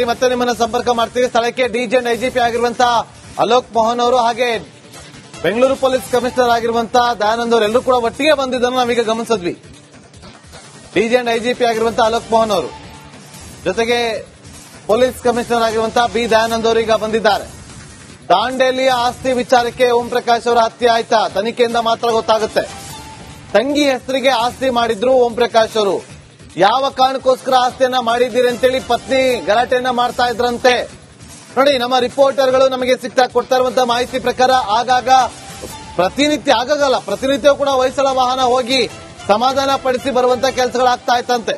ಮತ್ತೆ ನಿಮ್ಮನ್ನ ಸಂಪರ್ಕ ಮಾಡ್ತೀವಿ. ಸ್ಥಳಕ್ಕೆ ಡಿಜೆ ಐಜಿಪಿ ಆಗಿರುವಂತಹ ಅಲೋಕ್ ಮೋಹನ್ ಅವರು ಹಾಗೆ ಬೆಂಗಳೂರು ಪೊಲೀಸ್ ಕಮಿಷನರ್ ಆಗಿರುವಂತಹ ದಯಾನಂದ್ ಅವರು ಎಲ್ಲರೂ ಕೂಡ ಒಟ್ಟಿಗೆ ಬಂದಿದ್ದನ್ನು ನಾವೀಗ ಗಮನಿಸಿದ್ವಿ. ಡಿಜೆ ಅಂಡ್ ಐಜಿಪಿ ಆಗಿರುವಂತಹ ಅಲೋಕ್ ಮೋಹನ್ ಅವರು. ಜೊತೆಗೆ ಪೊಲೀಸ್ ಕಮಿಷನರ್ ಆಗಿರುವಂತಹ ಬಿ ದಯಾನಂದ್ ಅವರು ಈಗ ಬಂದಿದ್ದಾರೆ. ದಾಂಡೇಲಿಯ ಆಸ್ತಿ ವಿಚಾರಕ್ಕೆ ಓಂ ಪ್ರಕಾಶ್ ಅವರ ಹತ್ಯೆ ಆಯ್ತಾ? ತನಿಖೆಯಿಂದ ಮಾತ್ರ ಗೊತ್ತಾಗುತ್ತೆ. ತಂಗಿ ಹೆಸರಿಗೆ ಆಸ್ತಿ ಮಾಡಿದ್ರು ಓಂ ಪ್ರಕಾಶ್ ಅವರು. ಯಾವ ಕಾರಣಕ್ಕೋಸ್ಕರ ಆಸ್ತಿಯನ್ನ ಮಾಡಿದ್ದೀರಿ ಅಂತೇಳಿ ಪತ್ನಿ ಗಲಾಟೆಯನ್ನ ಮಾಡ್ತಾ ಇದ್ರಂತೆ. ನೋಡಿ, ನಮ್ಮ ರಿಪೋರ್ಟರ್ಗಳು ನಮಗೆ ಸಿಗ್ತಾ ಕೊಡ್ತಾ ಇರುವಂತಹ ಮಾಹಿತಿ ಪ್ರಕಾರ ಆಗಾಗ ಪ್ರತಿನಿತ್ಯ, ಆಗಾಗಲ್ಲ ಪ್ರತಿನಿತ್ಯ ಕೂಡ ಹೊಯ್ಸಳ ವಾಹನ ಹೋಗಿ ಸಮಾಧಾನ ಪಡಿಸಿ ಬರುವಂತ ಕೆಲಸಗಳಾಗ್ತಾ ಇತ್ತಂತೆ.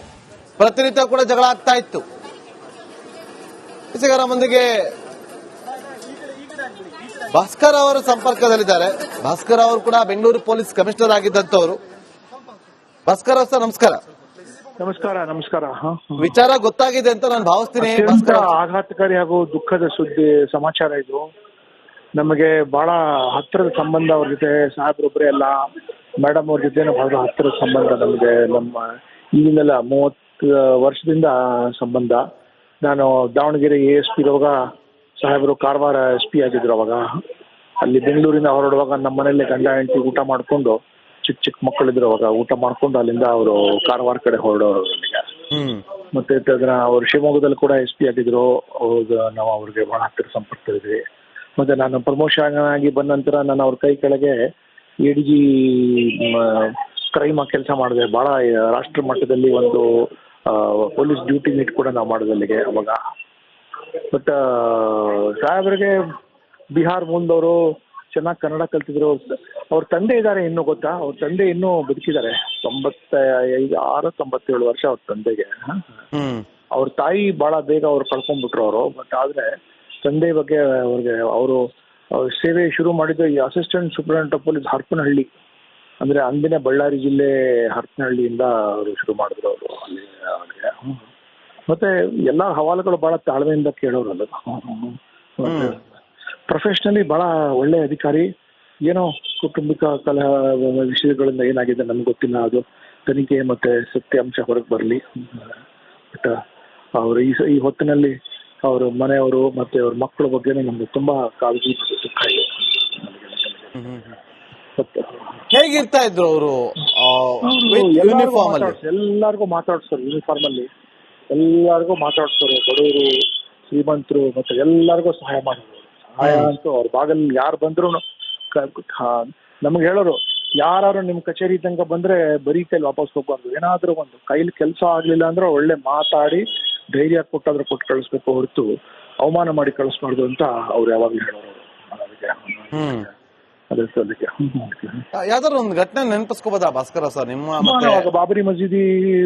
ಪ್ರತಿನಿತ್ಯ ಕೂಡ ಜಗಳ ಆಗ್ತಾ ಇತ್ತು. ಮಂದಿಗೆ ಭಾಸ್ಕರ್ ಅವರು ಸಂಪರ್ಕದಲ್ಲಿದ್ದಾರೆ. ಭಾಸ್ಕರ್ ಅವರು ಕೂಡ ಬೆಂಗಳೂರು ಪೊಲೀಸ್ ಕಮಿಷನರ್ ಆಗಿದ್ದಂತವರು. ಭಾಸ್ಕರ್ ಸರ್, ನಮಸ್ಕಾರ. ನಮಸ್ಕಾರ ನಮಸ್ಕಾರ. ವಿಚಾರ ಗೊತ್ತಾಗಿದೆ ಅಂತ ನಾನು ಭಾವಿಸ್ತೀನಿ. ಅತ್ಯಂತ ಆಘಾತಕಾರಿ ಹಾಗೂ ದುಃಖದ ಸುದ್ದಿ ಸಮಾಚಾರ ಇದು. ನಮಗೆ ಬಹಳ ಹತ್ತಿರದ ಸಂಬಂಧ ಅವ್ರ ಜೊತೆ ಸಾಹೇಬ್ರೊಬ್ಬರೇ ಅಲ್ಲ. ಮೇಡಮ್ ಅವ್ರ ಜೊತೆ ಬಹಳ ಹತ್ತಿರದ ಸಂಬಂಧ ನಮಗೆ ನಮ್ಮ ಈಗಿಂದಲ್ಲ ಮೂವತ್ತು ವರ್ಷದಿಂದ ಸಂಬಂಧ. ನಾನು ದಾವಣಗೆರೆ ಎ ಎಸ್ ಪಿ ಇರುವಾಗ ಸಾಹೇಬರು ಕಾರವಾರ ಎಸ್ ಪಿ ಆಗಿದ್ರು ಅವಾಗ. ಅಲ್ಲಿ ಬೆಂಗಳೂರಿಂದ ಹೊರಡುವಾಗ ನಮ್ಮ ಮನೆಯಲ್ಲೇ ಗಂಡ ಹೆಂಡತಿ ಊಟ ಮಾಡಿಕೊಂಡು ಚಿಕ್ಕ ಚಿಕ್ಕ ಮಕ್ಕಳಿದ್ರು ಅವಾಗ ಊಟ ಮಾಡ್ಕೊಂಡು ಅಲ್ಲಿಂದ ಅವರು ಕಾರವಾರ ಕಡೆ ಹೊರಡೋರು ಮತ್ತೆ ಅವರು ಶಿವಮೊಗ್ಗದಲ್ಲಿ ಕೂಡ ಎಸ್ ಪಿ ಆಗಿದ್ರು. ನಾವು ಅವ್ರಿಗೆ ಬಹಳ ಹತ್ತಿರ ಇದ್ವಿ. ಮತ್ತೆ ನಾನು ಪ್ರಮೋಷನ್ ಆಗಿ ಬಂದ ನಂತರ ನಾನು ಅವ್ರ ಕೈ ಕೆಳಗೆ ಎ ಡಿ ಜಿ ಕ್ರೈಮ್ ಕೆಲಸ ಮಾಡಿದೆ. ಬಹಳ ರಾಷ್ಟ್ರ ಮಟ್ಟದಲ್ಲಿ ಒಂದು ಪೊಲೀಸ್ ಡ್ಯೂಟಿ ಮೀಟ್ ಕೂಡ ನಾವು ಮಾಡಿದೆ ಅಲ್ಲಿಗೆ ಅವಾಗ. ಬಟ್ ಸಾಹೇಬ್ರಿಗೆ ಬಿಹಾರ್ ಮೂಲದವರು ಚೆನ್ನಾಗಿ ಕನ್ನಡ ಕಲ್ತಿದ್ರು. ಅವ್ರ ತಂದೆ ಇದ್ದಾರೆ ಇನ್ನು ಗೊತ್ತಾ? ಅವ್ರ ತಂದೆ ಇನ್ನು ಬದುಕಿದ್ದಾರೆ. ತೊಂಬತ್ತ ಐದು ಆರು ತೊಂಬತ್ತೇಳು ವರ್ಷ ಅವ್ರ ತಂದೆಗೆ. ಅವ್ರ ತಾಯಿ ಬಹಳ ಬೇಗ ಅವ್ರು ಕಳ್ಕೊಂಡ್ಬಿಟ್ರು ಅವರು. ಬಟ್ ಆದ್ರೆ ತಂದೆ ಬಗ್ಗೆ ಅವ್ರಿಗೆ ಅವರು ಸೇವೆ ಶುರು ಮಾಡಿದ್ದು ಈ assistant superintendent of police Harpanahalli. ಅಂದ್ರೆ ಅಂದಿನ ಬಳ್ಳಾರಿ ಜಿಲ್ಲೆ ಹರ್ಪನಹಳ್ಳಿಯಿಂದ ಅವರು ಶುರು ಮಾಡಿದ್ರು ಅವರು ಅಲ್ಲಿ ಅವ್ರಿಗೆ. ಮತ್ತೆ ಎಲ್ಲಾ ಹವಾಲುಗಳು ಬಹಳ ತಾಳ್ಮೆಯಿಂದ ಕೇಳೋರು ಅದು ಪ್ರೊಫೆಷನಲಿ ಬಹಳ ಒಳ್ಳೆ ಅಧಿಕಾರಿ. ಏನೋ ಕುಟುಂಬಿಕ ಕಲಹ ವಿಷಯಗಳಿಂದ ಏನಾಗಿದೆ ನಮ್ಗೆ ಗೊತ್ತಿಲ್ಲ. ಅದು ತನಿಖೆ ಮತ್ತೆ ಸತ್ಯಾಂಶ ಹೊರಗೆ ಬರಲಿ. ಬಟ್ ಅವರು ಈ ಈ ಹೊತ್ತಿನಲ್ಲಿ ಅವ್ರ ಮನೆಯವರು ಮತ್ತೆ ಅವ್ರ ಮಕ್ಕಳ ಬಗ್ಗೆ ನಮ್ಗೆ ತುಂಬಾ ಕಾಳಜಿ ದುಃಖ ಇದೆ. ಹೇಗಿರ್ತಾ ಇದ್ರು ಅವರು? ಎಲ್ಲರಿಗೂ ಮಾತಾಡ್ಸೋರು ಯೂನಿಫಾರ್ಮ್ ಅಲ್ಲಿ. ಎಲ್ಲಾರ್ಗು ಮಾತಾಡ್ಸೋರು ಬಡವರು ಶ್ರೀಮಂತರು ಮತ್ತೆ ಎಲ್ಲಾರ್ಗು ಸಹಾಯ ಮಾಡೋರು. ಸಹಾಯ ಅಂತೂ ಅವ್ರ ಬಾಗಲ್ ಯಾರು ಬಂದ್ರು ನಮ್ಗೆ ಹೇಳೋರು ಯಾರು ನಿಮ್ ಕಚೇರಿ ತನಕ ಬಂದ್ರೆ ಬರೀ ಕೈಲಿ ವಾಪಸ್ ಹೋಗ್ಬಾರ್ದು. ಏನಾದ್ರೂ ಒಂದು ಕೈಲಿ ಕೆಲಸ ಆಗ್ಲಿಲ್ಲ ಅಂದ್ರೆ ಒಳ್ಳೆ ಮಾತಾಡಿ ಧೈರ್ಯ ಕೊಟ್ಟಾದ್ರೂ ಕೊಟ್ಟು ಕಳಿಸ್ಬೇಕು ಹೊರತು ಅವಮಾನ ಮಾಡಿ ಕಳಿಸ್ಬಾರ್ದು ಅಂತ ಅವ್ರು ಯಾವಾಗ್ಲೂ ಹೇಳೋರು ಯಾವ್ದಾದ್ರು ಒಂದು ಘಟನೆ ನೆನಪಿಸ್ಕೋಬೋದಾ ಭಾಸ್ಕರ ಸರ್? ನಿಮ್ಮ ಬಾಬರಿ ಮಸೀದಿ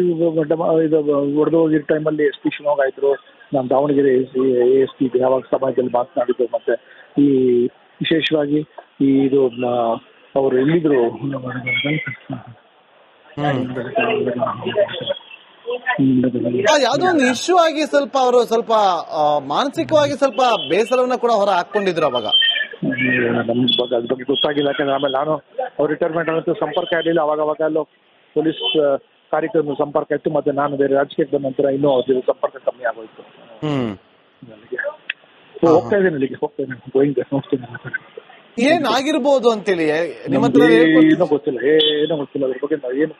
ಇದು ಒಡೆದು ಹೋಗಿರೋ ಟೈಮಲ್ಲಿ ಎಸ್ ಪಿ ಶಿವಮೊಗ್ಗ ಇದ್ರು. ನಾನು ದಾವಣಗೆರೆ ಎ ಎಸ್ ಪಿ ಯಾವಾಗ ಸಮಾಜದಲ್ಲಿ ಮಾತನಾಡಿದ್ರು ಮತ್ತೆ ಈ ವಿಶೇಷವಾಗಿ ಈ ಇದು ಅವರು ಎಲ್ಲಿದ್ರು? ಯಾವ್ದೋ ಒಂದು ಇಶ್ಯೂ ಆಗಿ ಸ್ವಲ್ಪ ಅವರು ಸ್ವಲ್ಪ ಮಾನಸಿಕವಾಗಿ ಸ್ವಲ್ಪ ಬೇಸರವನ್ನ ಕೂಡ ಹೊರ ಹಾಕೊಂಡಿದ್ರು ಅವಾಗ. ಬಗ್ಗೆ ಅದ್ರ ಬಗ್ಗೆ ಗೊತ್ತಾಗಿಲ್ಲ ಯಾಕಂದ್ರೆ ಆಮೇಲೆ ನಾನು ಅವ್ರ ರಿಟೈರ್ಮೆಂಟ್ ಅನ್ನೋ ಸಂಪರ್ಕ ಇರಲಿಲ್ಲ. ಅವಾಗ ಅವಾಗ ಅಲ್ಲೋ ಪೊಲೀಸ್ ಕಾರ್ಯಕ್ರಮ ಸಂಪರ್ಕ ಇತ್ತು ಮತ್ತೆ ನಾನು ಬೇರೆ ರಾಜಕೀಯಕ್ಕೆ ಬಂದ ನಂತರ ಇನ್ನೂ ಅವ್ರ ಸಂಪರ್ಕ ಕಮ್ಮಿ ಆಗೋಯ್ತು. ಹೋಗ್ತಾ ಇದ್ದೀನಿ ಅಲ್ಲಿಗೆ ಹೋಗ್ತೇನೆ ಗೋಯಿಂಗ್ ಹೋಗ್ತೀನಿ ಏನ್ ಆಗಿರ್ಬೋದು ಅಂತೇಳಿ ನಿಮ್ಮ ಹತ್ರ ಏನೋ ಗೊತ್ತಿಲ್ಲ ಏನೋ ಗೊತ್ತಿಲ್ಲ. ಅದ್ರ ಬಗ್ಗೆ ನಾವು ಏನು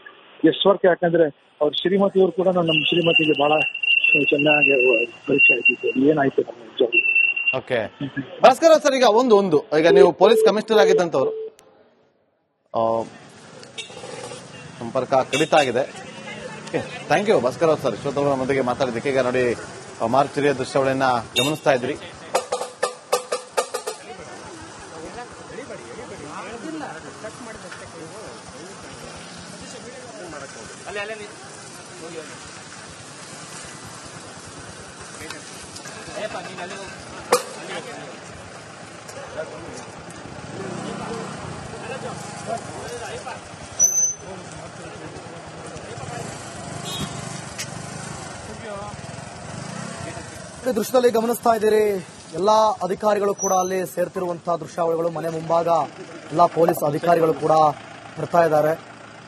ಎಷ್ಟು ವರ್ಕ್ ಯಾಕಂದ್ರೆ ಅವ್ರ ಶ್ರೀಮತಿಯವರು ಕೂಡ ನಮ್ಮ ಶ್ರೀಮತಿಗೆ ಬಹಳ ಚೆನ್ನಾಗಿ ಪರೀಕ್ಷೆ ಆಯ್ತಿತ್ತು ಏನಾಯ್ತು ನಮ್ಮ ನಿಜವಾಗ್ಲೂ ಓಕೆ. ಭಾಸ್ಕರ ಸರ್ ಈಗ ಒಂದು ಒಂದು. ಈಗ ನೀವು ಪೊಲೀಸ್ ಕಮಿಷನರ್ ಆಗಿದ್ದಂತವ್ರು ಆ, ಸಂಪರ್ಕ ಕಡಿತ ಆಗಿದೆ. ಥ್ಯಾಂಕ್ ಯು ಭಾಸ್ಕರ್ ಸರ್ ಮೊದಲಿಗೆ ಮಾತಾಡಿದ್ದಕ್ಕೆ ಈಗ ನೋಡಿ ಮಾರ್ಚ್ ಮಾರ್ಚರಿಯ ದೃಶ್ಯಗಳನ್ನ ಗಮನಿಸ್ತಾ ಇದ್ರಿ ಈ ದೃಶ್ಯದಲ್ಲಿ ಗಮನಿಸ್ತಾ ಇದ್ದೀರಿ, ಎಲ್ಲಾ ಅಧಿಕಾರಿಗಳು ಕೂಡ ಅಲ್ಲಿ ಸೇರ್ತಿರುವಂತಹ ದೃಶ್ಯಾವಳಿಗಳು ಮನೆ ಮುಂಭಾಗ, ಎಲ್ಲಾ ಪೊಲೀಸ್ ಅಧಿಕಾರಿಗಳು ಕೂಡ ಬರ್ತಾ ಇದ್ದಾರೆ.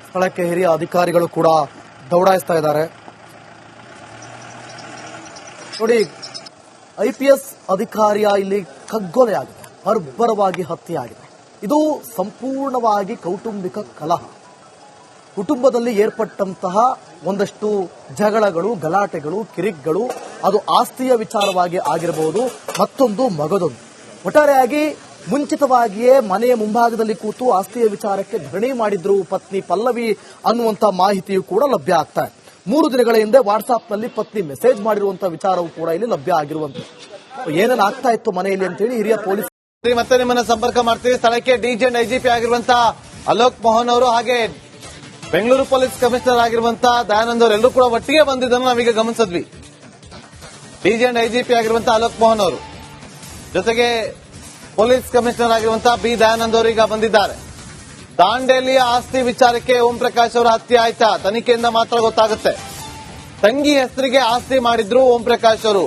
ಸ್ಥಳಕ್ಕೆ ಹಿರಿಯ ಅಧಿಕಾರಿಗಳು ಕೂಡ ದೌಡಾಯಿಸ್ತಾ ಇದ್ದಾರೆ. ನೋಡಿ, ಐಪಿಎಸ್ ಅಧಿಕಾರಿಯ ಇಲ್ಲಿ ಕಗ್ಗೊಲೆಯಾಗಿದೆ ಬರ್ಬರವಾಗಿ ಹತ್ಯೆಯಾಗಿದೆ. ಇದು ಸಂಪೂರ್ಣವಾಗಿ ಕೌಟುಂಬಿಕ ಕಲಹ. ಕುಟುಂಬದಲ್ಲಿ ಏರ್ಪಟ್ಟಂತಹ ಒಂದಷ್ಟು ಜಗಳಗಳು, ಗಲಾಟೆಗಳು, ಕಿರಿಕ್ಗಳು, ಅದು ಆಸ್ತಿಯ ವಿಚಾರವಾಗಿ ಆಗಿರಬಹುದು, ಮತ್ತೊಂದು ಮಗದೊಂದು. ಒಟ್ಟಾರೆಯಾಗಿ ಮುಂಚಿತವಾಗಿಯೇ ಮನೆಯ ಮುಂಭಾಗದಲ್ಲಿ ಕೂತು ಆಸ್ತಿಯ ವಿಚಾರಕ್ಕೆ ಧರಣಿ ಮಾಡಿದ್ರು ಪತ್ನಿ ಪಲ್ಲವಿ ಅನ್ನುವಂತ ಮಾಹಿತಿಯು ಕೂಡ ಲಭ್ಯ ಆಗ್ತಾ ಮೂರು ದಿನಗಳ ಹಿಂದೆ ವಾಟ್ಸ್ಆಪ್ನಲ್ಲಿ ಪತ್ನಿ ಮೆಸೇಜ್ ಮಾಡಿರುವಂತಹ ವಿಚಾರವೂ ಕೂಡ ಇಲ್ಲಿ ಲಭ್ಯ ಆಗಿರುವಂತದ್ದು ಏನೇನು ಆಗ್ತಾ ಇತ್ತು ಮನೆಯಲ್ಲಿ ಅಂತೇಳಿ ಹಿರಿಯ ಪೊಲೀಸ್ ಮತ್ತೆ ನಿಮ್ಮನ್ನ ಸಂಪರ್ಕ ಮಾಡ್ತೀವಿ. ಸ್ಥಳಕ್ಕೆ ಡಿಜಿಎಂಡ್ ಐಜಿಪಿ ಆಗಿರುವಂತಹ ಅಲೋಕ್ ಮೋಹನ್ ಅವರು ಹಾಗೆ ಬೆಂಗಳೂರು ಪೊಲೀಸ್ ಕಮಿಷನರ್ ಆಗಿರುವಂತಹ ದಯಾನಂದ್ ಅವರು ಎಲ್ಲರೂ ಕೂಡ ಒಟ್ಟಿಗೆ ಬಂದಿದ್ದನ್ನು ನಾವೀಗ ಗಮನಿಸಿದ್ವಿ. ಡಿಜಿಎಂಡ್ ಐಜಿಪಿ ಆಗಿರುವಂತಹ ಅಲೋಕ್ ಮೋಹನ್ ಅವರು. ಜೊತೆಗೆ ಪೊಲೀಸ್ ಕಮಿಷನರ್ ಆಗಿರುವಂತಹ ಬಿ ದಯಾನಂದ್ ಅವರು ಈಗ ಬಂದಿದ್ದಾರೆ. ದಾಂಡೇಲಿಯ ಆಸ್ತಿ ವಿಚಾರಕ್ಕೆ ಓಂ ಪ್ರಕಾಶ್ ಅವರ ಹತ್ಯೆ ಆಯ್ತಾ? ತನಿಖೆಯಿಂದ ಮಾತ್ರ ಗೊತ್ತಾಗುತ್ತೆ. ತಂಗಿ ಹೆಸರಿಗೆ ಆಸ್ತಿ ಮಾಡಿದ್ರು ಓಂ ಪ್ರಕಾಶ್ ಅವರು.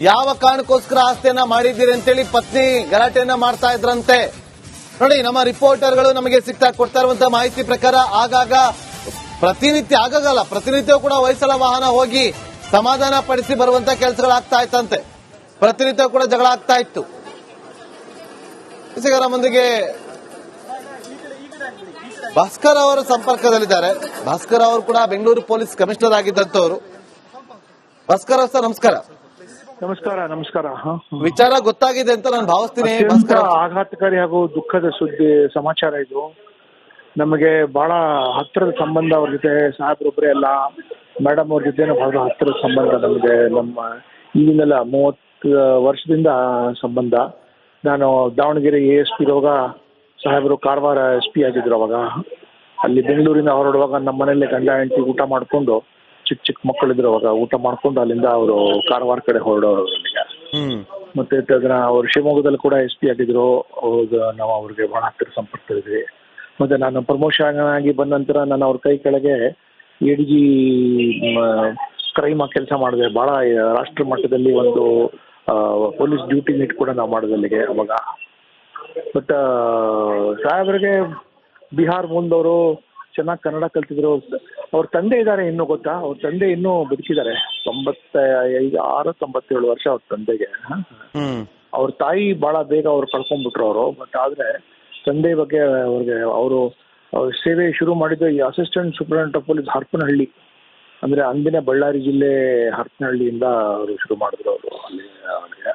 ಯಾವ ಕಾರಣಕ್ಕೋಸ್ಕರ ಆಸ್ತಿಯನ್ನ ಮಾಡಿದ್ದೀರಿ ಅಂತೇಳಿ ಪತ್ನಿ ಗಲಾಟೆಯನ್ನ ಮಾಡ್ತಾ ಇದ್ರಂತೆ. ನೋಡಿ, ನಮ್ಮ ರಿಪೋರ್ಟರ್ಗಳು ನಮಗೆ ಸಿಗ್ತಾ ಕೊಡ್ತಾ ಇರುವಂತಹ ಮಾಹಿತಿ ಪ್ರಕಾರ ಆಗಾಗ ಪ್ರತಿನಿತ್ಯ, ಆಗಾಗಲ್ಲ ಪ್ರತಿನಿತ್ಯ ಕೂಡ ಹೊಯ್ಸಳ ವಾಹನ ಹೋಗಿ ಸಮಾಧಾನ ಪಡಿಸಿ ಬರುವಂತ ಕೆಲಸಗಳಾಗ್ತಾ ಇತ್ತಂತೆ. ಪ್ರತಿನಿತ್ಯ ಕೂಡ ಜಗಳ ಆಗ್ತಾ ಇತ್ತು. ನಮ್ಮೊಂದಿಗೆ ಭಾಸ್ಕರ್ ಅವರ ಸಂಪರ್ಕದಲ್ಲಿದ್ದಾರೆ. ಭಾಸ್ಕರ್ ಅವರು ಕೂಡ ಬೆಂಗಳೂರು ಪೊಲೀಸ್ ಕಮಿಷನರ್ ಆಗಿದ್ದಂತವರು. ಭಾಸ್ಕರ್ ಸರ್, ನಮಸ್ಕಾರ. ನಮಸ್ಕಾರ ನಮಸ್ಕಾರ. ವಿಚಾರ ಗೊತ್ತಾಗಿದೆ ಅಂತ ನಾನು ಭಾವಿಸ್ತೀನಿ ಅತ್ಯಂತ ಆಘಾತಕಾರಿ ಹಾಗೂ ದುಃಖದ ಸುದ್ದಿ ಸಮಾಚಾರ ಇದು. ನಮಗೆ ಬಹಳ ಹತ್ತಿರದ ಸಂಬಂಧ ಅವ್ರ ಜೊತೆ ಸಾಹೇಬ್ರೊಬ್ಬರೇ ಅಲ್ಲ. ಮೇಡಮ್ ಅವ್ರ ಜೊತೆ ಬಹಳ ಹತ್ತಿರದ ಸಂಬಂಧ ನಮಗೆ ನಮ್ಮ ಈಗಿನೆಲ್ಲ ಮೂವತ್ತು ವರ್ಷದಿಂದ ಸಂಬಂಧ. ನಾನು ದಾವಣಗೆರೆ ಎ ಎಸ್ ಪಿ ಇರುವಾಗ ಸಾಹೇಬರು ಕಾರವಾರ ಎಸ್ ಪಿ ಆಗಿದ್ರು ಅವಾಗ. ಅಲ್ಲಿ ಬೆಂಗಳೂರಿಂದ ಹೊರಡುವಾಗ ನಮ್ಮ ಮನೆಯಲ್ಲೇ ಗಂಡ ಹೆಂಡತಿ ಊಟ ಮಾಡಿಕೊಂಡು ಚಿಕ್ಕ ಚಿಕ್ಕ ಮಕ್ಕಳಿದ್ರು ಅವಾಗ ಊಟ ಮಾಡ್ಕೊಂಡು ಅಲ್ಲಿಂದ ಅವರು ಕಾರವಾರ ಕಡೆ ಹೊರಡೋರು ಹ್ಮ್. ಮತ್ತೆ ಅದನ್ನ ಅವ್ರು ಶಿವಮೊಗ್ಗದಲ್ಲಿ ಕೂಡ ಎಸ್ ಪಿ ಆಗಿದ್ರು. ನಾವು ಅವ್ರಿಗೆ ಬಹಳ ಹತ್ತಿರ ಇದ್ವಿ. ಮತ್ತೆ ನಾನು ಪ್ರಮೋಷನ್ ಆಗಿ ಬಂದ ನಂತರ ನಾನು ಅವ್ರ ಕೈ ಕೆಳಗೆ ಎ ಡಿ ಜಿ ಕ್ರೈಮ್ ಕೆಲಸ ಮಾಡಿದೆ. ಬಹಳ ರಾಷ್ಟ್ರ ಮಟ್ಟದಲ್ಲಿ ಒಂದು ಪೊಲೀಸ್ ಡ್ಯೂಟಿ ಮೀಟ್ ಕೂಡ ನಾವು ಮಾಡಿದೆ ಅಲ್ಲಿಗೆ ಅವಾಗ. ಬಟ್ ಸಾಹೇಬ್ರಿಗೆ ಬಿಹಾರ್ ಮುಂದವರು ಚೆನ್ನಾಗಿ ಕನ್ನಡ ಕಲ್ತಿದ್ರು. ಅವ್ರ ತಂದೆ ಇದ್ದಾರೆ ಇನ್ನು ಗೊತ್ತಾ? ಅವ್ರ ತಂದೆ ಇನ್ನು ಬದುಕಿದ್ದಾರೆ. ತೊಂಬತ್ತ ಐದು ಆರು ತೊಂಬತ್ತೇಳು ವರ್ಷ ಅವ್ರ ತಂದೆಗೆ. ಅವ್ರ ತಾಯಿ ಬಹಳ ಬೇಗ ಅವ್ರು ಕಳ್ಕೊಂಡ್ಬಿಟ್ರು ಅವರು. ಬಟ್ ಆದ್ರೆ ತಂದೆ ಬಗ್ಗೆ ಅವ್ರಿಗೆ ಅವರು ಸೇವೆ ಶುರು ಮಾಡಿದ್ದು ಈ assistant superintendent of police Harapanahalli. ಅಂದ್ರೆ ಅಂದಿನ ಬಳ್ಳಾರಿ ಜಿಲ್ಲೆ ಹರ್ಪನಹಳ್ಳಿಯಿಂದ ಅವರು ಶುರು ಮಾಡಿದ್ರು ಅವರು ಅಲ್ಲಿ ಅವ್ರಿಗೆ.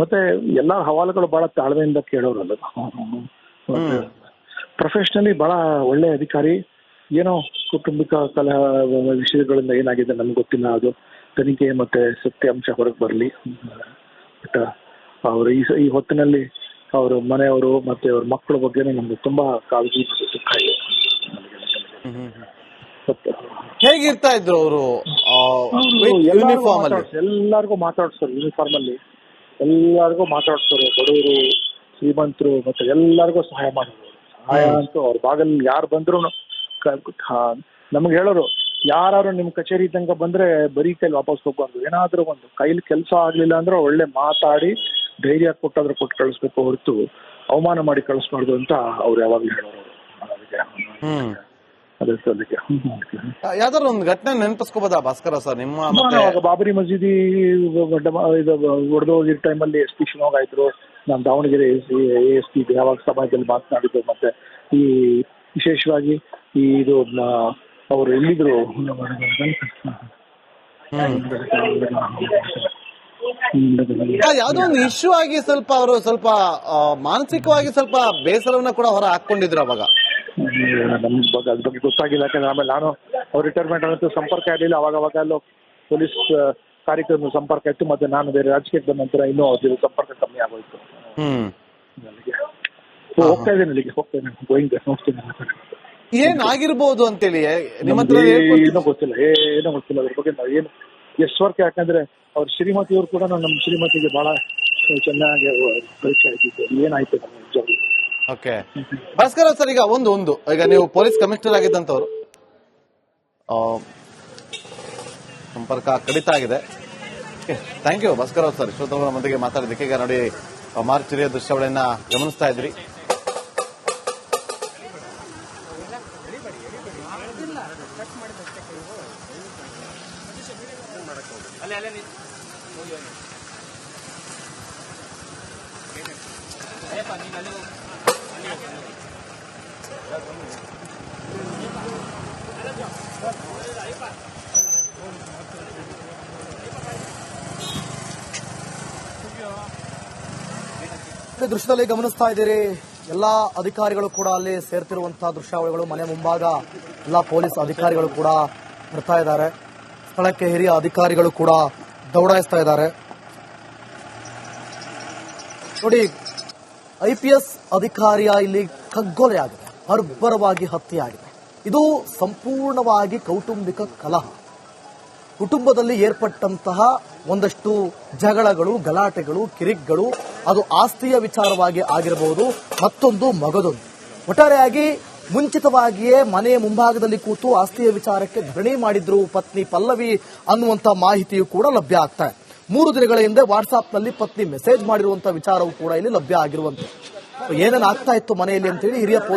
ಮತ್ತೆ ಎಲ್ಲಾ ಹವಾಲುಗಳು ಬಹಳ ತಾಳ್ಮೆಯಿಂದ ಕೇಳೋರು ಅದು ಮತ್ತೆ ಪ್ರೊಫೆಷನಲಿ ಬಹಳ ಒಳ್ಳೆ ಅಧಿಕಾರಿ. ಏನೋ ಕುಟುಂಬಿಕ ಕಲಹ ವಿಷಯಗಳಿಂದ ಏನಾಗಿದೆ ನಮ್ಗೆ ಗೊತ್ತಿಲ್ಲ. ಅದು ತನಿಖೆ ಮತ್ತೆ ಸತ್ಯಾಂಶ ಹೊರಗೆ ಬರಲಿ. ಬಟ್ ಅವರು ಈ ಈ ಹೊತ್ತಿನಲ್ಲಿ ಅವ್ರ ಮನೆಯವರು ಮತ್ತೆ ಅವ್ರ ಮಕ್ಕಳ ಬಗ್ಗೆ ನಮ್ಗೆ ತುಂಬಾ ಕಾಳಜಿ ದುಃಖ ಇದೆ. ಹೇಗಿರ್ತಾ ಇದ್ರು ಅವರು? ಎಲ್ಲಾರ್ಗು ಯೂನಿಫಾರ್ಮ್ ಅಲ್ಲಿ? ಮಾತಾಡ್ಸ್- ಎಲ್ಲರಿಗೂ ಮಾತಾಡ್ಸ್ತಾರೆ ಯೂನಿಫಾರ್ಮ್ ಅಲ್ಲಿ. ಎಲ್ಲಾರ್ಗು ಮಾತಾಡ್ತಾರೆ ಬಡವರು ಶ್ರೀಮಂತರು ಮತ್ತೆ ಎಲ್ಲಾರ್ಗು ಸಹಾಯ ಮಾಡೋರು. ಸಹಾಯ ಅಂತೂ ಅವ್ರ ಬಾಗಲ್ ಯಾರು ಬಂದ್ರು ನಮ್ಗೆ ಹೇಳೋರು ಯಾರು ನಿಮ್ ಕಚೇರಿ ಇದ್ದಂಗ ಬಂದ್ರೆ ಬರೀ ಕೈಲಿ ವಾಪಸ್ ಹೋಗ್ಬಾರ್ದು. ಏನಾದ್ರೂ ಒಂದು ಕೈಲಿ ಕೆಲಸ ಆಗ್ಲಿಲ್ಲ ಅಂದ್ರೆ ಒಳ್ಳೆ ಮಾತಾಡಿ ಧೈರ್ಯ ಕೊಟ್ಟಾದ್ರೂ ಕೊಟ್ಟು ಕಳಿಸ್ಬೇಕು ಹೊರತು ಅವಮಾನ ಮಾಡಿ ಕಳಿಸ್ಬಾರ್ದು ಅಂತ ಅವ್ರು ಯಾವಾಗ್ಲೂ ಹೇಳೋರು. ಹ್ಮ್. ಅದಕ್ಕೆ ಅದಕ್ಕೆ ಯಾವ್ದಾದ್ರು ಒಂದು ಘಟನೆ ನೆನಪಿಸ್ಕೋಬೋದಾ ಭಾಸ್ಕರ ಸರ್? ನಿಮ್ಮ ಮತ್ತೆ ಅವಾಗ ಬಾಬರಿ ಮಸೀದಿ ಇದು ಒಡೆದು ಹೋಗಿರೋ ಟೈಮಲ್ಲಿ ಎಸ್ ಪಿ ಶಿವಮೊಗ್ಗ ಇದ್ರು ನಾನು ದಾವಣಗೆರೆ ಎಸ್ ಪಿ ಯಾವಾಗ ಸಮಾಜದಲ್ಲಿ ಮಾತನಾಡಿದ್ದು ಮತ್ತೆ ಈ ವಿಶೇಷವಾಗಿ ಈ ಇದು ಅವರು ಎಲ್ಲಿದ್ರು? ಯಾವ್ದೋ ಒಂದು ಇಶ್ಯೂ ಆಗಿ ಸ್ವಲ್ಪ ಅವರು ಸ್ವಲ್ಪ ಮಾನಸಿಕವಾಗಿ ಸ್ವಲ್ಪ ಬೇಸರವನ್ನ ಕೂಡ ಹೊರ ಹಾಕೊಂಡಿದ್ರು ಅವಾಗ. ನಮ್ಗೆ ಬಗ್ಗೆ ಅದ್ರ ಬಗ್ಗೆ ಗೊತ್ತಾಗಿಲ್ಲ. ಯಾಕಂದ್ರೆ ಆಮೇಲೆ ನಾನು ಅವ್ರು ರಿಟೈರ್ಮೆಂಟ್ ಆದಂತೂ ಸಂಪರ್ಕ ಇರಲಿಲ್ಲ. ಅವಾಗ ಅವಾಗ ಅಲ್ಲೋ ಪೊಲೀಸ್ ಕಾರ್ಯಕ್ರಮ ಸಂಪರ್ಕ ಇತ್ತು. ಮತ್ತೆ ನಾನು ಬೇರೆ ರಾಜಕೀಯಕ್ಕೆ ಬಂದ ನಂತರ ಇನ್ನೂ ಅದ್ರ ಸಂಪರ್ಕ ಕಮ್ಮಿ ಆಗೋಯ್ತು. ಹ್ಮ್. ಅಲ್ಲಿಗೆ. ಹೋಗ್ತಾ ಇದ್ದೀನಿ ಅಲ್ಲಿಗೆ. ಹೋಗ್ತಾ ಇದ್ದೀನಿ. ಗೋಯಿಂಗ್ ಹೋಗ್ತೀನಿ. ಏನ್ ಆಗಿರ್ಬೋದು ಅಂತೇಳಿ? ನಿಮ್ಮ ಹತ್ರ ಹೇಳ್ಕೊಡ್ತೀನಿ. ಏನೋ ಗೊತ್ತಿಲ್ಲ. ಏನೋ ಗೊತ್ತಿಲ್ಲ. ಅದ್ರ ಬಗ್ಗೆ ನಾವು ಏನು ಎಷ್ಟು ವರ್ಕ್ ಯಾಕಂದ್ರೆ ಅವ್ರ ಶ್ರೀಮತಿಯವರು ಕೂಡ ನಮ್ಮ ಶ್ರೀಮತಿಗೆ ಬಹಳ ಚೆನ್ನಾಗಿ ಪರೀಕ್ಷೆ ಆಗಿದ್ದು ಏನಾಯ್ತು ನಮ್ಮ ನಿಜವಾಗ್ಲೂ ಓಕೆ ಭಾಸ್ಕರ್ ಸರ್ ಈಗ ಒಂದು ಒಂದು. ಈಗ ನೀವು ಪೊಲೀಸ್ ಕಮಿಷನರ್ ಆಗಿದ್ದಂತವ್ರು. ಸಂಪರ್ಕ ಕಡಿತ ಆಗಿದೆ. ಥ್ಯಾಂಕ್ ಯು ಭಾಸ್ಕರ್ ಸರ್ ಶ್ರೋತವರ ಮಂದಿಗೆ ಮಾತಾಡಿದ್ದಕ್ಕೆ ಈಗ ನೋಡಿ ಮಾರ್ಚರಿಯ ದೃಶ್ಯಗಳನ್ನ ಗಮನಿಸ್ತಾ ಇದ್ರಿ. ಅಲ್ಲೇ ದೃಶ್ಯದಲ್ಲಿ ಗಮನಿಸ್ತಾ ಇದ್ದೀರಿ, ಎಲ್ಲಾ ಅಧಿಕಾರಿಗಳು ಕೂಡ ಅಲ್ಲಿ ಸೇರ್ತಿರುವಂತಹ ದೃಶ್ಯಾವಳಿಗಳು ಮನೆ ಮುಂಭಾಗ ಎಲ್ಲಾ ಪೊಲೀಸ್ ಅಧಿಕಾರಿಗಳು ಕೂಡ ಬರ್ತಾ ಇದ್ದಾರೆ. ಸ್ಥಳಕ್ಕೆ ಹಿರಿಯ ಅಧಿಕಾರಿಗಳು ಕೂಡ ದೌಡಾಯಿಸ್ತಾ ಇದ್ದಾರೆ. ನೋಡಿ ಐಪಿಎಸ್ ಅಧಿಕಾರಿಯ ಇಲ್ಲಿ ಕಗ್ಗೊಲೆಯಾಗಿದೆ ಬರ್ಬರವಾಗಿ ಹತ್ಯೆಯಾಗಿದೆ. ಇದು ಸಂಪೂರ್ಣವಾಗಿ ಕೌಟುಂಬಿಕ ಕಲಹ. ಕುಟುಂಬದಲ್ಲಿ ಏರ್ಪಟ್ಟಂತಹ ಒಂದಷ್ಟು ಜಗಳಗಳು, ಗಲಾಟೆಗಳು, ಕಿರಿಕ್ಗಳು, ಅದು ಆಸ್ತಿಯ ವಿಚಾರವಾಗಿ ಆಗಿರಬಹುದು, ಮತ್ತೊಂದು ಮಗದೊಂದು. ಒಟ್ಟಾರೆಯಾಗಿ ಮುಂಚಿತವಾಗಿಯೇ ಮನೆಯ ಮುಂಭಾಗದಲ್ಲಿ ಕೂತು ಆಸ್ತಿಯ ವಿಚಾರಕ್ಕೆ ಧರಣಿ ಮಾಡಿದ್ರು ಪತ್ನಿ ಪಲ್ಲವಿ ಅನ್ನುವಂತ ಮಾಹಿತಿಯು ಕೂಡ ಲಭ್ಯ ಆಗ್ತಾ ಇದೆ. ಮೂರು ದಿನಗಳ ಹಿಂದೆ ವಾಟ್ಸ್ಆಪ್ನಲ್ಲಿ ಪತ್ನಿ ಮೆಸೇಜ್ ಮಾಡಿರುವಂತಹ ವಿಚಾರವೂ ಕೂಡ ಇಲ್ಲಿ ಲಭ್ಯ ಆಗಿರುವಂತೆ ಏನೇನು ಆಗ್ತಾ ಇತ್ತು ಮನೆಯಲ್ಲಿ ಅಂತೇಳಿ ಹಿರಿಯ ಪೊಲೀಸ್